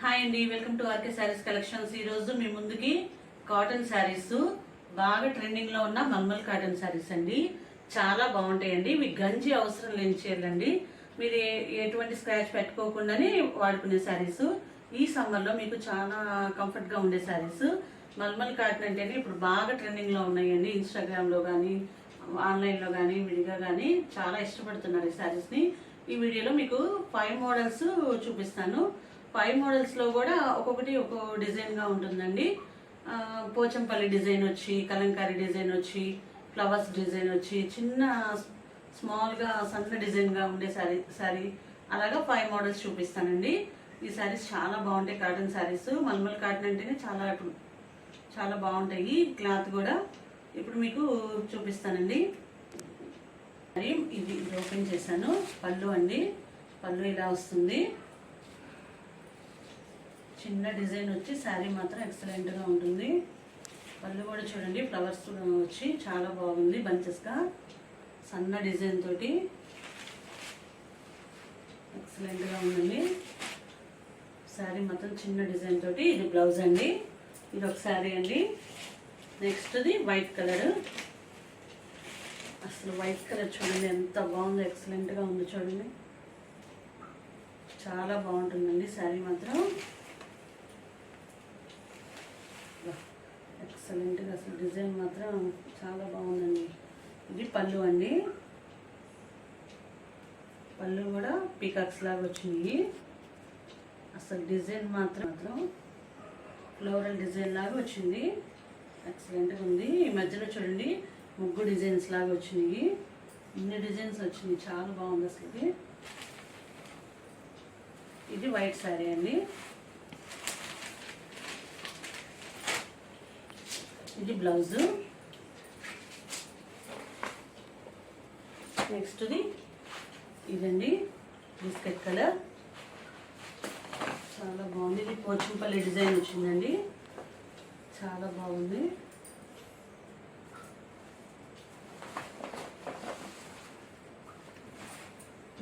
Hi అండి welcome to RK sarees collections ఈరోజు మీ ముందుకి కాటన్ శారీస్ బాగా ట్రెండింగ్లో ఉన్న మల్మల్ కాటన్ శారీస్ అండి. చాలా బాగుంటాయండి. మీకు గంజి అవసరం లేని చీరలండి. మీరు ఎటువంటి స్క్రాచ్ పెట్టుకోకుండానే వాడుకునే శారీస్ ఈ సమ్మర్లో మీకు చాలా కంఫర్ట్గా ఉండే శారీస్ మల్మల్ కాటన్ అంటేనే ఇప్పుడు బాగా ట్రెండింగ్లో ఉన్నాయండి. ఇన్స్టాగ్రామ్లో కానీ ఆన్లైన్లో కానీ విడిగా కానీ చాలా ఇష్టపడుతున్నారు ఈ శారీస్ని. ఈ వీడియోలో మీకు ఫైవ్ మోడల్స్ చూపిస్తాను. ఫైవ్ మోడల్స్లో కూడా ఒక్కొక్కటి ఒక్కో డిజైన్గా ఉంటుందండి. పోచంపల్లి డిజైన్ వచ్చి కలంకారీ డిజైన్ వచ్చి ఫ్లవర్స్ డిజైన్ వచ్చి చిన్న స్మాల్గా సన్న డిజైన్గా ఉండే శారీ శారీ అలాగా ఫైవ్ మోడల్స్ చూపిస్తానండి. ఈ శారీస్ చాలా బాగుంటాయి కాటన్ శారీస్ మల్మల్ కాటన్ అంటేనే చాలా చాలా బాగుంటాయి. క్లాత్ కూడా ఇప్పుడు మీకు చూపిస్తానండి. మరి ఇది ఇది ఓపెన్ చేశాను. పళ్ళు అండి. పళ్ళు ఇలా వస్తుంది. చిన్న డిజైన్ వచ్చి శారీ మాత్రం ఎక్సలెంట్గా ఉంటుంది. పళ్ళు కూడా చూడండి ఫ్లవర్స్ వచ్చి చాలా బాగుంది బంచెస్గా సన్న డిజైన్ తోటి ఎక్సలెంట్గా ఉందండి. శారీ మొత్తం చిన్న డిజైన్ తోటి ఇది బ్లౌజ్ అండి. ఇది ఒక శారీ అండి. నెక్స్ట్ది వైట్ కలర్ అసలు వైట్ కలర్ చూడండి ఎంత బాగుందో ఎక్సలెంట్గా ఉంది చూడండి. చాలా బాగుంటుందండి శారీ మాత్రం. ఎక్సలెంట్గా అసలు డిజైన్ మాత్రం చాలా బాగుందండి. ఇది పళ్ళు అండి. పళ్ళు కూడా పీకాక్స్ లాగా వచ్చినాయి. అసలు డిజైన్ మాత్రం మాత్రం ఫ్లోరల్ డిజైన్ లాగా వచ్చింది. ఎక్సలెంట్గా ఉంది. ఈ మధ్యలో చూడండి ముగ్గు డిజైన్స్ లాగా వచ్చినాయి. ఇన్ని డిజైన్స్ వచ్చినాయి. చాలా బాగుంది అసలు ఇది. ఇది వైట్ శారీ అండి. ఇది బ్లౌజు. నెక్స్ట్ది ఇదండి బిస్కెట్ కలర్. చాలా బాగుంది. ఇది పోచంపల్లి డిజైన్ వచ్చిందండి. చాలా బాగుంది.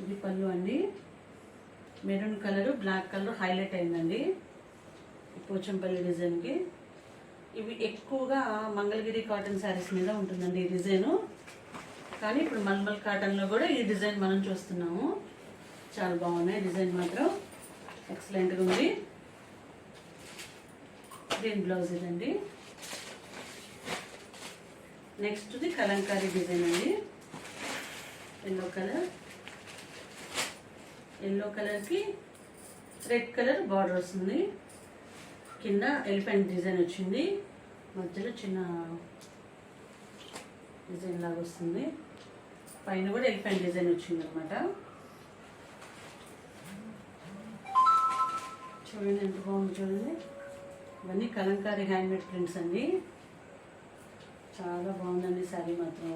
ఇది పళ్ళు అండి. Maroon colour black colour highlight అయిందండి పోచంపల్లి డిజైన్కి. ఇవి ఎక్కువగా మంగళగిరి కాటన్ శారీస్ మీద ఉంటుందండి ఈ డిజైను. కానీ ఇప్పుడు మల్మల్ కాటన్లో కూడా ఈ డిజైన్ మనం చూస్తున్నాము. చాలా బాగున్నాయి డిజైన్ మాత్రం. ఎక్సలెంట్గా ఉంది. గ్రీన్ బ్లౌజ్ ఇదండి. నెక్స్ట్ది కలంకారీ డిజైన్ అండి. ఎల్లో కలర్ ఎల్లో కలర్కి రెడ్ కలర్ బార్డర్ వస్తుంది కింద ఎలిఫెంట్ డిజైన్ వచ్చింది. మధ్యలో చిన్న డిజైన్ లాగా వస్తుంది. పైన కూడా ఎలిఫెంట్ డిజైన్ వచ్చింది అనమాట చూడండి ఎంత బాగుంది చూడండి. ఇవన్నీ కలంకారీ హ్యాండ్మేడ్ ప్రింట్స్ అండి. చాలా బాగుందండి శారీ మాత్రం.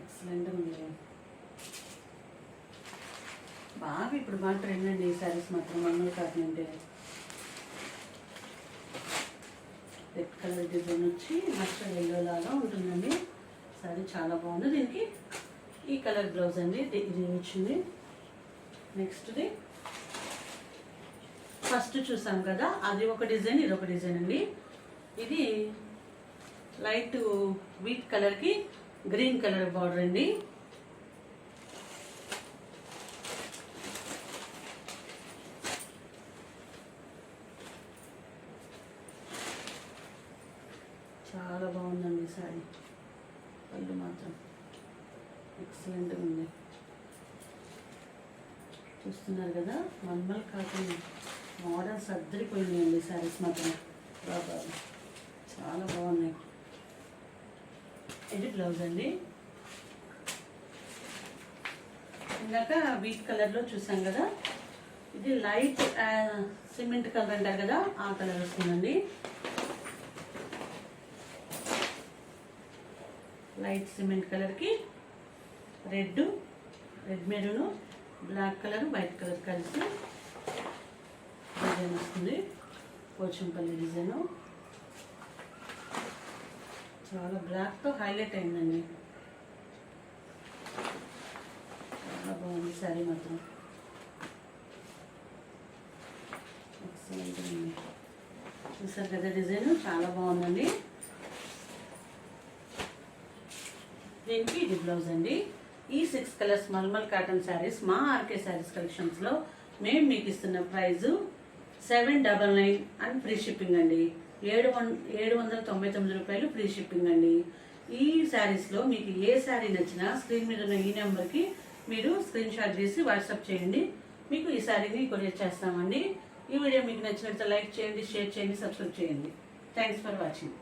ఎక్సలెంట్ ఉంది. బాగా ఇప్పుడు బాగా ట్రెండ్ అండి ఈ శారీస్ మాత్రం అన్నీ కాటన్ అంటే. రెడ్ కలర్ డిజైన్ వచ్చి మస్టర్డ్ ఎల్లో లాగా ఉంటుందండి. సారీ చాలా బాగుంది దీనికి. ఈ కలర్ బ్లౌజ్ అండి ఇది ఇది వచ్చింది. నెక్స్ట్ది ఫస్ట్ చూసాం కదా అది ఒక డిజైన్ ఇది ఒక డిజైన్ అండి. ఇది లైట్ వీట్ కలర్కి గ్రీన్ కలర్ బార్డర్ అండి. చాలా బాగుందండి సారీ పళ్ళు మాత్రం ఎక్సలెంట్గా ఉంది. చూస్తున్నారు కదా మల్మల్ కాకుండా మోడల్స్ అద్దరిపోయినాయండి శారీస్ మాత్రం. బాగా చాలా బాగున్నాయి. ఇది బ్లౌజ్ అండి? ఇందాక వీట్ కలర్లో చూసాం కదా ఇది లైట్ సిమెంట్ కలర్ అంటారు కదా ఆ కలర్ వస్తుందండి. లైట్ సిమెంట్ కలర్కి red red maroon black colour white colour కలిసి డిజైన్ వస్తుంది. పోచంపల్లి డిజైను. చాలా బ్లాక్తో హైలైట్ అయిందండి. చాలా బాగుంది శారీ మాత్రం. చూసారు కదా డిజైన్? చాలా బాగుందండి. దీనికి ఇది బ్లౌజ్ అండి. ఈ six colours mulmul cotton sarees మా ఆర్కే శారీస్ కలెక్షన్స్లో మేము మీకు ఇస్తున్న price seven double nine and free shipping అండి. ఏడు వన్ ఏడు వందల తొంభై తొమ్మిది రూపాయలు ఫ్రీ షిప్పింగ్ అండి. ఈ శారీస్లో మీకు ఏ శారీ నచ్చినా స్క్రీన్ మీద ఉన్న ఈ నెంబర్కి మీరు స్క్రీన్ షాట్ చేసి వాట్సాప్ చేయండి. మీకు ఈ శారీని కొరియర్ చేస్తామండి. ఈ వీడియో మీకు నచ్చినట్లయితే లైక్ చేయండి షేర్ చేయండి సబ్స్క్రైబ్ చేయండి. Thanks for watching